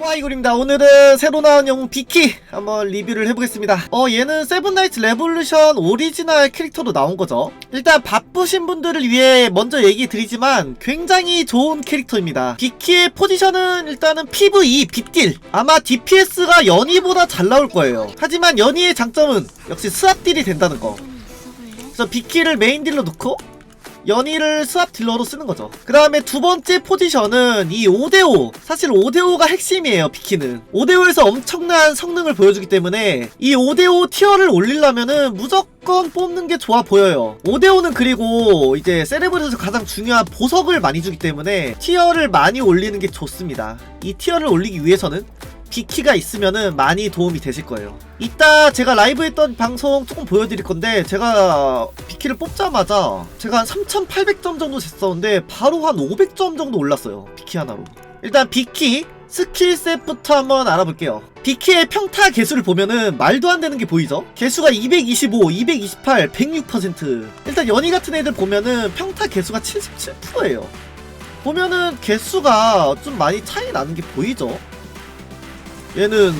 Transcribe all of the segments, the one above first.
와이골입니다. 오늘은 새로 나온 영웅 비키 한번 리뷰를 해보겠습니다. 어 얘는 세븐나이츠 레볼루션 오리지널 캐릭터로 나온 거죠. 일단 바쁘신 분들을 위해 먼저 얘기 드리지만 굉장히 좋은 캐릭터입니다. 비키의 포지션은 일단은 PVE 빗딜 아마 DPS가 연이보다 잘 나올 거예요. 하지만 연이의 장점은 역시 스왑딜이 된다는 거. 그래서 비키를 메인 딜로 놓고 연희를 스왑 딜러로 쓰는 거죠. 그 다음에 두 번째 포지션은 이 5대5. 사실 5대5가 핵심이에요, 비키는. 5대5에서 엄청난 성능을 보여주기 때문에 이 5대5 티어를 올리려면은 무조건 뽑는 게 좋아 보여요. 5대5는 그리고 이제 세레브에서 가장 중요한 보석을 많이 주기 때문에 티어를 많이 올리는 게 좋습니다. 이 티어를 올리기 위해서는 비키가 있으면은 많이 도움이 되실 거예요. 이따 제가 라이브 했던 방송 조금 보여드릴 건데 제가 비키를 뽑자마자 제가 한 3800점 정도 됐었는데 바로 한 500점 정도 올랐어요. 비키 하나로. 일단 비키 스킬셋부터 한번 알아볼게요. 비키의 평타 개수를 보면은 말도 안 되는 게 보이죠? 개수가 225, 228, 106%. 일단 연희 같은 애들 보면은 평타 개수가 77%예요. 보면은 개수가 좀 많이 차이 나는 게 보이죠? 얘는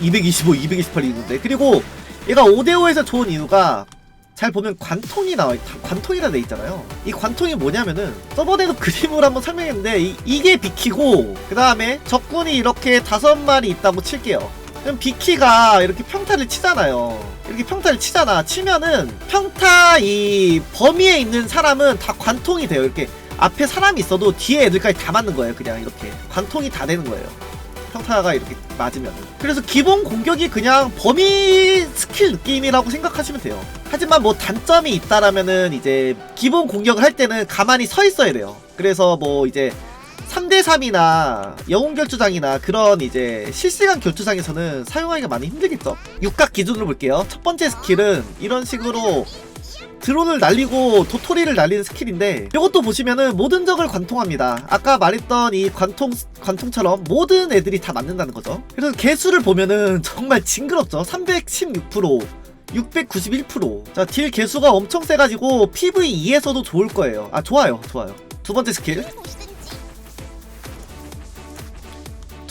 225, 228이 있는데 그리고 얘가 5대5에서 좋은 이유가 잘 보면 관통이 나와 있, 관통이라 돼 있잖아요. 이 관통이 뭐냐면은 저번에도 그림으로 한번 설명했는데 이, 게 비키고 그 다음에 적군이 이렇게 다섯 마리 있다고 칠게요. 그럼 비키가 이렇게 평타를 치잖아요. 이렇게 평타를 치잖아. 치면은 평타 이 범위에 있는 사람은 다 관통이 돼요. 이렇게 앞에 사람이 있어도 뒤에 애들까지 다 맞는 거예요. 그냥 이렇게 관통이 다 되는 거예요. 평타가 이렇게 맞으면. 그래서 기본 공격이 그냥 범위 스킬 느낌이라고 생각하시면 돼요. 하지만 뭐 단점이 있다라면은 이제 기본 공격을 할 때는 가만히 서 있어야 돼요. 그래서 뭐 이제 3대3이나 영웅 결투장이나 그런 이제 실시간 결투장에서는 사용하기가 많이 힘들겠죠? 육각 기준으로 볼게요. 첫 번째 스킬은 이런 식으로 드론을 날리고 도토리를 날리는 스킬인데 이것도 보시면은 모든 적을 관통합니다. 아까 말했던 이 관통 관통처럼 모든 애들이 다 맞는다는 거죠. 그래서 개수를 보면은 정말 징그럽죠. 316%. 691%. 자, 딜 개수가 엄청 세가지고 PVE에서도 좋을 거예요. 아, 좋아요. 좋아요. 두 번째 스킬.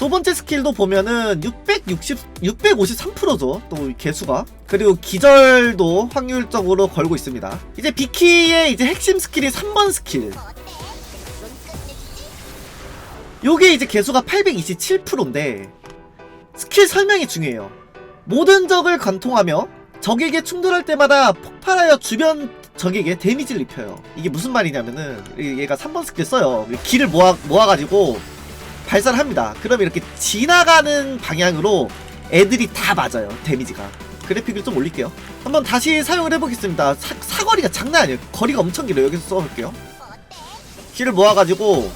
두 번째 스킬도 보면은 660, 653%죠. 또이 개수가. 그리고 기절도 확률적으로 걸고 있습니다. 이제 비키의 이제 핵심 스킬이 3번 스킬. 요게 이제 개수가 827%인데 스킬 설명이 중요해요. 모든 적을 관통하며 적에게 충돌할 때마다 폭발하여 주변 적에게 데미지를 입혀요. 이게 무슨 말이냐면은 얘가 3번 스킬 써요. 기를 모아 모아가지고 발사를 합니다. 그럼 이렇게 지나가는 방향으로 애들이 다 맞아요. 데미지가. 그래픽을 좀 올릴게요. 한번 다시 사용을 해보겠습니다. 사, 사거리가 장난 아니에요. 거리가 엄청 길어요. 여기서 써볼게요. 길을 모아가지고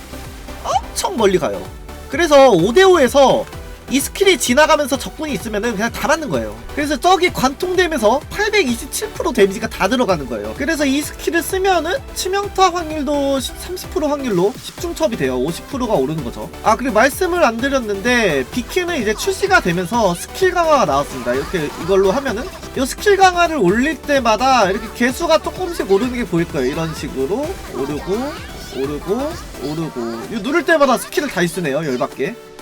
엄청 멀리 가요. 그래서 5대5에서 이 스킬이 지나가면서 적군이 있으면은 그냥 다 맞는 거예요. 그래서 저기 관통되면서 827% 데미지가 다 들어가는 거예요. 그래서 이 스킬을 쓰면은 치명타 확률도 30% 확률로 집중첩이 돼요. 50%가 오르는 거죠. 아 그리고 말씀을 안 드렸는데 비키는 이제 출시가 되면서 스킬 강화가 나왔습니다. 이렇게 이걸로 하면은 이 스킬 강화를 올릴 때마다 이렇게 개수가 조금씩 오르는 게 보일 거예요. 이런 식으로 오르고 오르고 오르고 이거 누를 때마다 스킬을 다 쓰네요. 열받게.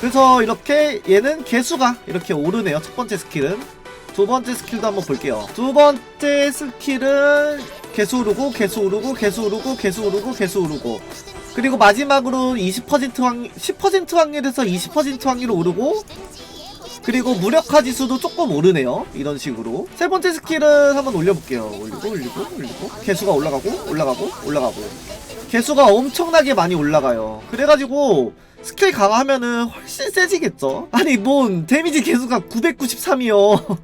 그래서 이렇게 얘는 개수가 이렇게 오르네요. 첫 번째 스킬은. 두 번째 스킬도 한번 볼게요. 두 번째 스킬은 개수 오르고 개수 오르고 개수 오르고 개수 오르고 개수 오르고 그리고 마지막으로 20% 확률 10% 확률에서 20% 확률로 오르고 그리고 무력화 지수도 조금 오르네요. 이런 식으로. 세 번째 스킬은 한번 올려볼게요. 올리고, 올리고, 올리고. 개수가 올라가고, 올라가고, 올라가고. 개수가 엄청나게 많이 올라가요. 그래가지고, 스킬 강화하면은 훨씬 세지겠죠? 아니, 뭔, 데미지 개수가 993이요.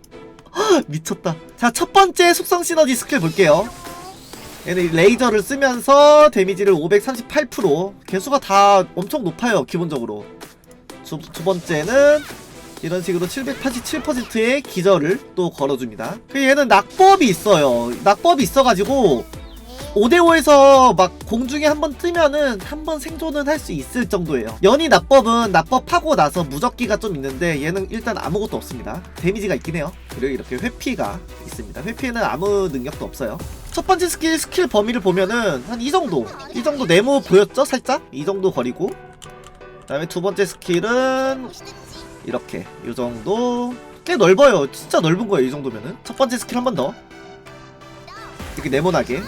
미쳤다. 자, 첫 번째 속성 시너지 스킬 볼게요. 얘는 레이저를 쓰면서 데미지를 538%. 개수가 다 엄청 높아요, 기본적으로. 두, 두 번째는 이런 식으로 787%의 기절을 또 걸어줍니다. 그 얘는 낙법이 있어요. 낙법이 있어가지고 5대5에서 막 공중에 한 번 뜨면은 한 번 생존은 할 수 있을 정도예요. 연이 낙법은 낙법하고 나서 무적기가 좀 있는데 얘는 일단 아무것도 없습니다. 데미지가 있긴 해요. 그리고 이렇게 회피가 있습니다. 회피에는 아무 능력도 없어요. 첫 번째 스킬 스킬 범위를 보면은 한 이 정도 이 정도 네모 보였죠 살짝 이 정도 거리고 다음에 두 번째 스킬은 이렇게. 이 정도. 꽤 넓어요. 진짜 넓은 거예요 이 정도면은. 첫 번째 스킬 한 번 더. 이렇게 네모나게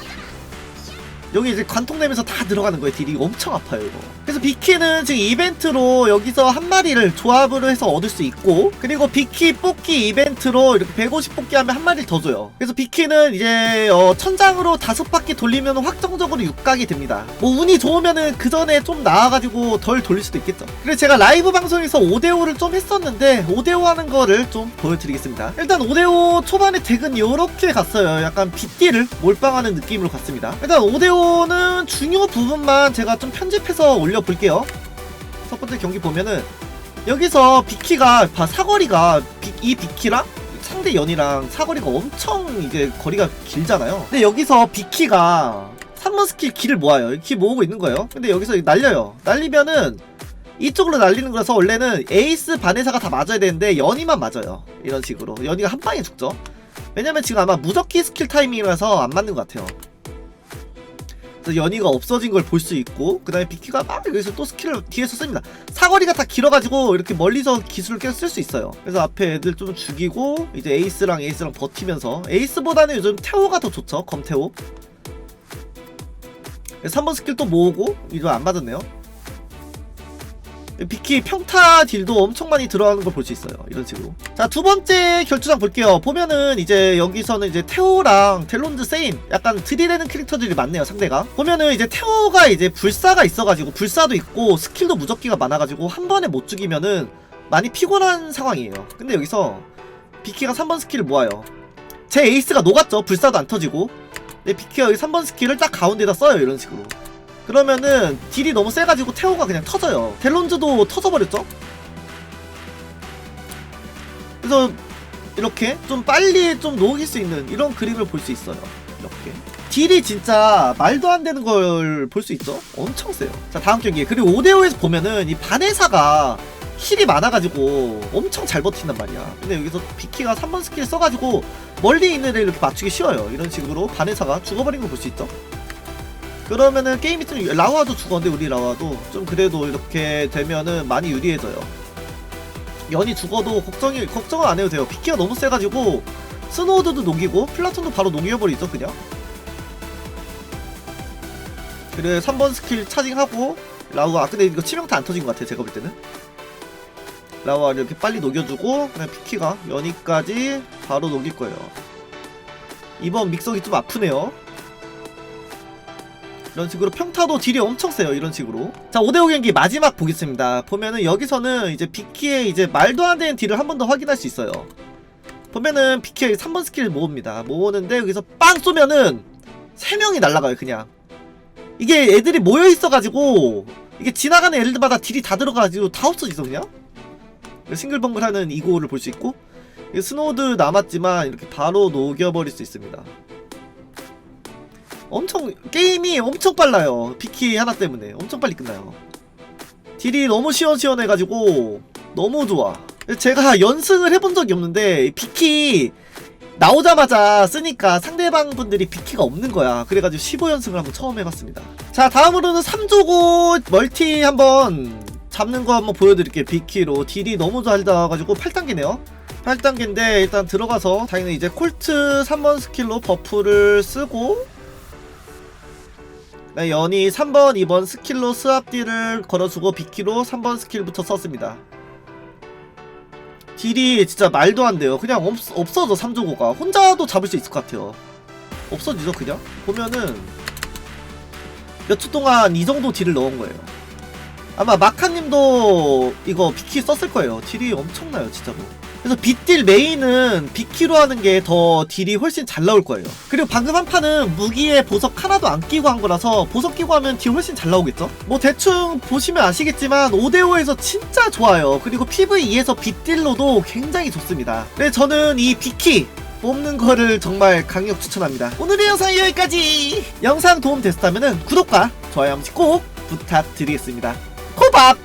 여기 이제 관통 내면서 다 들어가는 거예요 딜이. 엄청 아파요 이거. 그래서 비키는 지금 이벤트로 여기서 한 마리를 조합을 해서 얻을 수 있고 그리고 비키 뽑기 이벤트로 이렇게 150 뽑기 하면 한 마리 더 줘요. 그래서 비키는 이제 어, 천장으로 다섯 바퀴 돌리면 확정적으로 육각이 됩니다. 뭐 운이 좋으면은 그 전에 좀 나와가지고 덜 돌릴 수도 있겠죠. 그래서 제가 라이브 방송에서 5대5를 좀 했었는데 5대5 하는 거를 좀 보여드리겠습니다. 일단 5대5 초반에 덱은 요렇게 갔어요. 약간 빗딜을 몰빵하는 느낌으로 갔습니다. 일단 5대5 는 중요 부분만 제가 좀 편집해서 올려볼게요. 첫 번째 경기 보면은 여기서 비키가 봐 사거리가 비- 이 비키랑 상대 연이랑 사거리가 엄청 이제 거리가 길잖아요. 근데 여기서 비키가 3번 스킬 길을 모아요. 길 모으고 있는 거예요. 근데 여기서 날려요. 날리면은 이쪽으로 날리는 거라서 원래는 에이스 바네사가 다 맞아야 되는데 연이만 맞아요. 이런 식으로. 연이가 한 방에 죽죠. 왜냐면 지금 아마 무적기 스킬 타이밍이라서 안 맞는 것 같아요 연이가 없어진 걸 볼 수 있고 그 다음에 비키가 막 여기서 또 스킬을 뒤에서 씁니다. 사거리가 다 길어가지고 이렇게 멀리서 기술을 계속 쓸 수 있어요. 그래서 앞에 애들 좀 죽이고 이제 에이스랑 에이스랑 버티면서. 에이스보다는 요즘 태오가 더 좋죠 검태오 3번 스킬 또 모으고 이거 안 맞았네요 비키 평타 딜도 엄청 많이 들어가는 걸 볼 수 있어요. 이런 식으로. 자 두 번째 결투장 볼게요. 보면은 이제 여기서는 이제 테오랑 델론드 세인 약간 들이대는 캐릭터들이 많네요 상대가. 보면은 이제 테오가 이제 불사가 있어가지고 불사도 있고 스킬도 무적기가 많아가지고 한 번에 못 죽이면은 많이 피곤한 상황이에요. 근데 여기서 비키가 3번 스킬을 모아요. 제 에이스가 녹았죠. 불사도 안 터지고. 근데 비키가 여기 3번 스킬을 딱 가운데다 써요 이런 식으로 그러면은 딜이 너무 세가지고 태오가 그냥 터져요. 델론즈도 터져버렸죠? 그래서 이렇게 좀 빨리 좀 녹일 수 있는 이런 그림을 볼 수 있어요. 이렇게. 딜이 진짜 말도 안 되는 걸 볼 수 있죠? 엄청 세요. 자 다음 경기. 그리고 5대5에서 보면은 이 바네사가 힐이 많아가지고 엄청 잘 버틴단 말이야. 근데 여기서 비키가 3번 스킬 써가지고 멀리 있는 애를 이렇게 맞추기 쉬워요. 이런 식으로 바네사가 죽어버린 걸 볼 수 있죠 그러면은 게임이 좀 라와도 죽었는데 우리 라와도 좀 그래도 이렇게 되면은 많이 유리해져요. 연이 죽어도 걱정이 걱정은 안 해도 돼요. 피키가 너무 세가지고 스노우드도 녹이고 플라톤도 바로 녹여버리죠 그냥. 그래 3번 스킬 차징하고 라우가 아 근데 이거 치명타 안 터진 것 같아 제가 볼 때는. 라와 이렇게 빨리 녹여주고 그냥 피키가 연이까지 바로 녹일 거예요. 이번 믹서기 좀 아프네요. 이런 식으로 평타도 딜이 엄청 세요 이런 식으로. 자 5대5 경기 마지막 보겠습니다. 보면은 여기서는 이제 비키의 이제 말도 안 되는 딜을 한 번 더 확인할 수 있어요. 보면은 비키의 3번 스킬 모읍니다. 모으는데 여기서 빵 쏘면은 3명이 날아가요 그냥. 이게 애들이 모여 있어가지고 이게 지나가는 애들마다 딜이 다 들어가가지고 다 없어지죠 그냥? 싱글벙글하는 이고를 볼 수 있고 스노우드 남았지만 이렇게 바로 녹여버릴 수 있습니다 엄청 게임이 엄청 빨라요. 피키 하나 때문에. 엄청 빨리 끝나요. 딜이 너무 시원시원해가지고 너무 좋아. 제가 연승을 해본 적이 없는데 피키 나오자마자 쓰니까 상대방 분들이 비키가 없는 거야. 그래가지고 15연승을 한번 처음 해봤습니다. 자 다음으로는 3조고 멀티 한번 잡는 거 한번 보여드릴게요. 비키로. 딜이 너무 잘 나와가지고 8단계네요. 8단계인데 일단 들어가서 당연히 이제 콜트 3번 스킬로 버프를 쓰고 네, 연이 3번, 2번 스킬로 스압딜을 걸어주고 비키로 3번 스킬부터 썼습니다. 딜이 진짜 말도 안 돼요. 그냥 없, 없어져, 3조고가. 혼자도 잡을 수 있을 것 같아요. 없어지죠, 그냥? 보면은 몇초 동안 이 정도 딜을 넣은 거예요. 아마 마카님도 이거 비키 썼을 거예요. 딜이 엄청나요, 진짜로. 그래서 빗딜 메인은 비키로 하는 게 더 딜이 훨씬 잘 나올 거예요. 그리고 방금 한 판은 무기에 보석 하나도 안 끼고 한 거라서 보석 끼고 하면 딜 훨씬 잘 나오겠죠? 뭐 대충 보시면 아시겠지만 5대5에서 진짜 좋아요. 그리고 PVE에서 빗딜로도 굉장히 좋습니다. 네, 저는 이 비키 뽑는 거를 정말 강력 추천합니다. 오늘의 영상이 여기까지! 영상 도움 됐다면 구독과 좋아요 한 번씩 꼭 부탁드리겠습니다. 코밥!